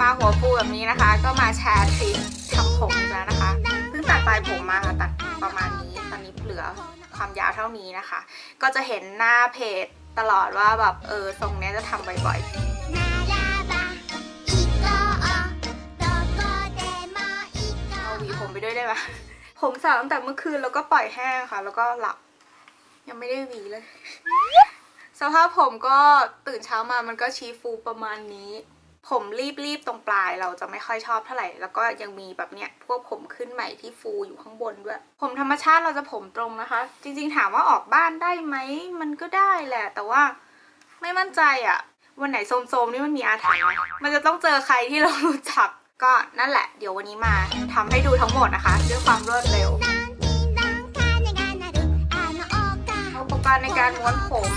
มาหัวฟูแบบนี้นะคะ ก็มาแชร์ทริคทำผมอีกแล้วนะคะเพิ่งตัดปลายผมมาค่ะตัดประมาณนี้ตอนนี้เหลือความยาวเท่านี้นะคะ ก็จะเห็นหน้าเพจตลอดว่าแบบเออทรงนี้จะทำบ่อยๆไปด้วยได้ปะผมสระตั้งแต่เมื่อคืนแล้วก็ปล่อยแห้งค่ะ แล้วก็หลับ ยังไม่ได้หวีเลย สภาพผมก็ตื่นเช้ามามันก็ชี้ฟูประมาณนี้ ผมรีบๆตรงปลายเราจะไม่ค่อยชอบเท่าไหร่ แล้วก็ยังมีแบบเนี้ยพวกผมขึ้นใหม่ที่ฟูอยู่ข้างบนด้วย ผมธรรมชาติเราจะผมตรงนะคะ จริงๆถามว่าออกบ้านได้ไหมมันก็ได้แหละ แต่ว่าไม่มั่นใจอะวันไหนโซมๆนี่มันมีอาถรรพ์มันจะต้องเจอใครที่เรารู้จักก็นั่นแหละ เดี๋ยววันนี้มาทำให้ดูทั้งหมดนะคะด้วยความรวดเร็วอุปกรณ์ในการม้วนผม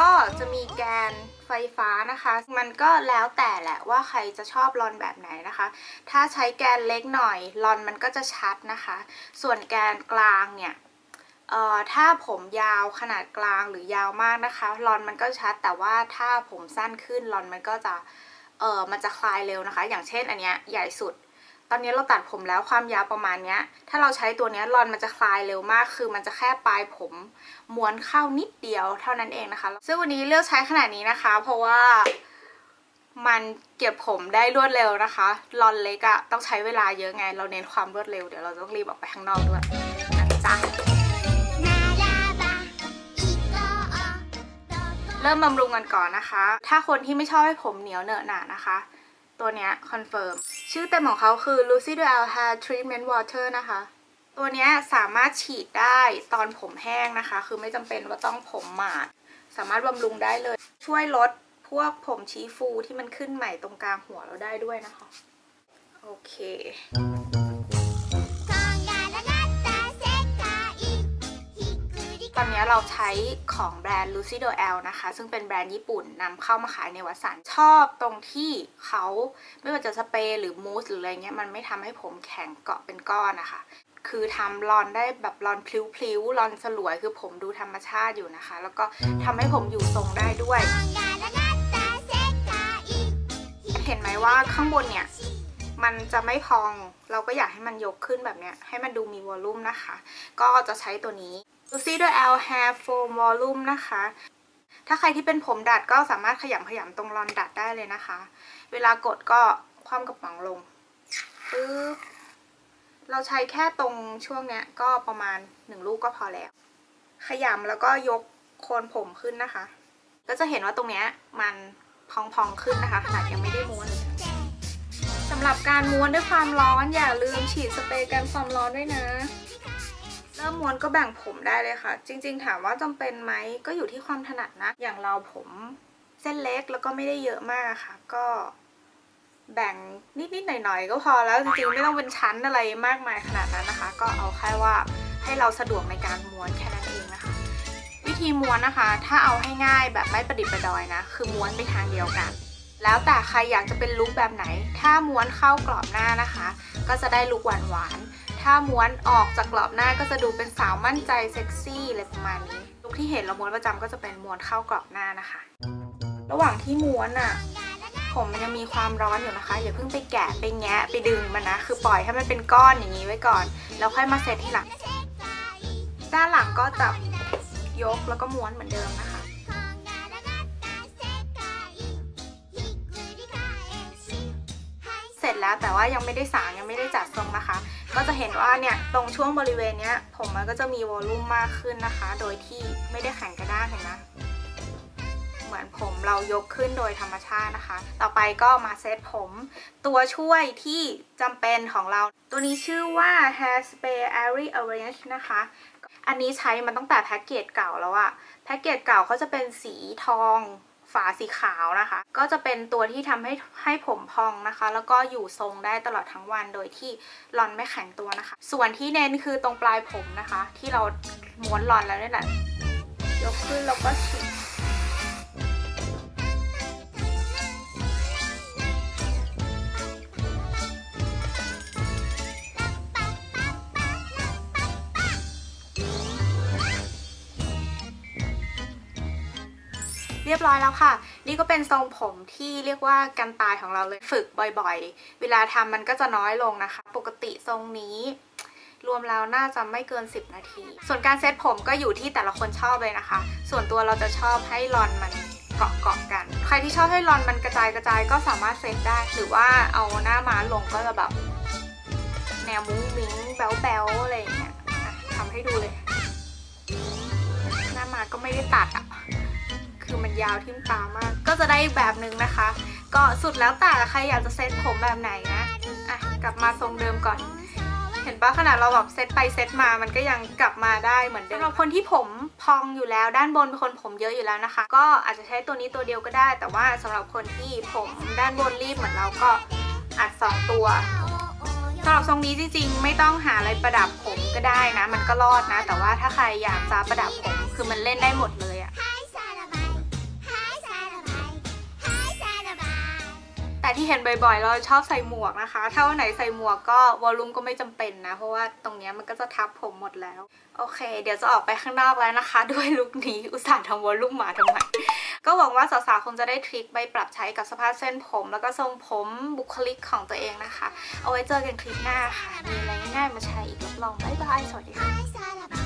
ก็จะมีแกน ไฟฟ้านะคะ มันก็แล้วแต่แหละว่าใครจะชอบรอนแบบไหนนะคะ ถ้าใช้แกนเล็กหน่อยรอนมันก็จะชัดนะคะ ส่วนแกนกลางเนี่ยเอ่อถ้าผมยาวขนาดกลางหรือยาวมากนะคะรอนมันก็ชัดแต่ว่าถ้าผมสั้นขึ้นรอนมันก็จะเออมันจะคลายเร็วนะคะ อย่างเช่นอันเนี้ยใหญ่สุด อนนี้เราตัดผมแล้วความยาวประมาณเนี้ย ถ้าเราใช้ตัวนี้รอนมันจะคลายเร็วมาก คือมันจะแค่ปลายผมม้วนเข้านิดเดียวเท่านั้นเองนะคะ ซึ่งวันนี้เลือกใช้ขนาดนี้นะคะ เพราะว่ามันเก็บผมได้รวดเร็วนะคะรอนเล็กอะต้องใช้เวลาเยอะไง เราเน้นความรวดเร็ว เดี๋ยวเราต้องรีบออกไปข้างนอกด้วยนะจ๊ะเริ่มบำรุงกันก่อนนะคะ ถ้าคนที่ไม่ชอบให้ผมเหนียวเหนอะหนานะคะ ตัวเนี้ยคอนเฟิร์มชื่อเต็มของเขาคือ Lucy Dual Hair Treatment Water นะคะ ตัวเนี้ยสามารถฉีดได้ตอนผมแห้งนะคะ คือไม่จำเป็นว่าต้องผมหมาด สามารถบำรุงได้เลย ช่วยลดพวกผมชี้ฟูที่มันขึ้นใหม่ตรงกลางหัวเราได้ด้วยนะคะ โอเค ตอนนี้เราใช้ของแบรนด์ Lucido L นะคะ ซึ่งเป็นแบรนด์ญี่ปุ่นนำเข้ามาขายในวัสันชอบตรงที่เขาไม่ว่าจะสเปรย์หรือมูสหรืออะไรเงี้ยมันไม่ทำให้ผมแข็งเกาะเป็นก้อนนะคะ คือทำรอนได้แบบรอนพลิ้วๆรอนสลวยคือผมดูธรรมชาติอยู่นะคะ แล้วก็ทำให้ผมอยู่ทรงได้ด้วย เห็นไหมว่าข้างบนเนี่ยมันจะไม่พอง เราก็อยากให้มันยกขึ้นแบบเนี้ย ให้มันดูมีวอลลุ่มนะคะ ก็จะใช้ตัวนี้ Lucy d o L Hair Foam Volume นะคะ ถ้าใครที่เป็นผมดัดก็สามารถขยำขยำตรงรอนดัดได้เลยนะคะ เวลากดก็คว่ำกระป๋องลงปึ๊บเราใช้แค่ตรงช่วงเนี้ยก็ประมาณหนึ่งลูกก็พอแล้ว ขยำแล้วก็ยกโคนผมขึ้นนะคะ ก็จะเห็นว่าตรงเนี้ยมันพองๆขึ้นนะคะขนาดยังไม่ได้ม้วนสำหรับการม้วนด้วยความร้อนอย่าลืมฉีดสเปรย์กันความร้อนด้วยนะ เริ่มม้วนก็แบ่งผมได้เลยค่ะ จริง ๆ ถามว่าจำเป็นไหมก็อยู่ที่ความถนัดนะ อย่างเราผมเส้นเล็กแล้วก็ไม่ได้เยอะมากค่ะ ก็แบ่งนิดๆหน่อยๆ ก็พอแล้วจริงๆ ไม่ต้องเป็นชั้นอะไรมากมายขนาดนั้นนะคะ ก็เอาแค่ว่าให้เราสะดวกในการม้วนแค่นั้นเองนะคะ วิธีม้วนนะคะ ถ้าเอาให้ง่ายแบบไม่ประดิษฐ์ประดอยนะ คือม้วนไปทางเดียวกัน แล้วแต่ใครอยากจะเป็นลุคแบบไหน ถ้าม้วนเข้ากรอบหน้านะคะ ก็จะได้ลุคหวานหวานๆ ถ้าม้วนออกจากกรอบหน้าก็จะดูเป็นสาวมั่นใจเซ็กซี่อะไรประมาณนี้ลุคที่เห็นเราม้วนประจำก็จะเป็นม้วนเข้ากรอบหน้านะคะ ระหว่างที่ม้วนอะผมมันยังมีความร้อนอยู่นะคะ อย่าเพิ่งไปแกะไปแงะไปดึงมันนะ คือปล่อยให้มันเป็นก้อนอย่างนี้ไว้ก่อน แล้วค่อยมาเซตทีหลัง ด้านหลังก็จะยกแล้วก็ม้วนเหมือนเดิมนะคะเสร็จแล้วแต่ว่ายังไม่ได้สางยังไม่ได้จัดทรงนะคะ ก็จะเห็นว่าเนี่ยตรงช่วงบริเวณเนี้ยผมมันก็จะมีวอลลุ่มมากขึ้นนะคะ โดยที่ไม่ได้แข็งกระด้างเห็นไหมเหมือนผมเรายกขึ้นโดยธรรมชาตินะคะ ต่อไปก็มาเซตผม ตัวช่วยที่จำเป็นของเรา ตัวนี้ชื่อว่า Hair Spray Airy Arrange นะคะ อันนี้ใช้มันตั้งแต่แพ็กเกจเก่าแล้วอะแพ็กเกจเก่าเขาจะเป็นสีทอง ฝาสีขาวนะคะ ก็จะเป็นตัวที่ทำให้ให้ผมพองนะคะ แล้วก็อยู่ทรงได้ตลอดทั้งวันโดยที่รอนไม่แข็งตัวนะคะ ส่วนที่เน้นคือตรงปลายผมนะคะ ที่เราม้วนรอนแล้วนี่แหละยกขึ้นแล้วก็ฉีก รียบร้อยแล้วค่ะ นี่ก็เป็นทรงผมที่เรียกว่ากันตายของเราเลยฝึกบ่อยๆ เวลาทำมันก็จะน้อยลงนะคะ ปกติทรงนี้รวมแล้วน่าจะไม่เกิน 10 นาที ส่วนการเซตผมก็อยู่ที่แต่ละคนชอบเลยนะคะ ส่วนตัวเราจะชอบให้รอนมันเกาะเกาะๆกัน ใครที่ชอบให้รอนมันกระจายกระจายก็สามารถเซตได้ หรือว่าเอาหน้าม้าลงก็จะแบบ แนวมุ้งมิ้งแบ๊วแบ๊วอะไรอย่างเงี้ยทำให้ดูเลย หน้าม้าก็ไม่ได้ตัดอะ คือมันยาวทิ่มตามาก ก็จะได้อีกแบบหนึ่งนะคะ ก็สุดแล้วแต่ใครอยากจะเซตผมแบบไหนนะอะกลับมาทรงเดิมก่อน เห็นปะขนาดเราแบบเซตไปเซตมามันก็ยังกลับมาได้เหมือนเดิมสำหรับคนที่ผมพองอยู่แล้วด้านบนเป็นคนผมเยอะอยู่แล้วนะคะ ก็อาจจะใช้ตัวนี้ตัวเดียวก็ได้ แต่ว่าสำหรับคนที่ผมด้านบนรีบเหมือนเราก็อัดสองตัวสำหรับทรงนี้จริงๆ ไม่ต้องหาอะไรประดับผมก็ได้นะ มันก็รอดนะ แต่ว่าถ้าใครอยากจะประดับผมคือมันเล่นได้หมดเลยอะ แต่ที่เห็นบ่อยๆ เราชอบใส่หมวกนะคะ ถ้าวันไหนใส่หมวกก็วอลลุ่มก็ไม่จำเป็นนะ เพราะว่าตรงนี้มันก็จะทับผมหมดแล้ว โอเค เดี๋ยวจะออกไปข้างนอกแล้วนะคะ ด้วยลุคนี้อุตส่าห์ทำวอลลุ่มมาทำไม ก็หวังว่าสาวๆ คงจะได้ทริคไปปรับใช้กับสภาพเส้นผม แล้วก็ทรงผมบุคลิกของตัวเองนะคะ เอาไว้เจอกันคลิปหน้าค่ะ มีอะไรง่ายๆมาแชร์อีกรับรองบ๊ายบายสวัสดีค่ะ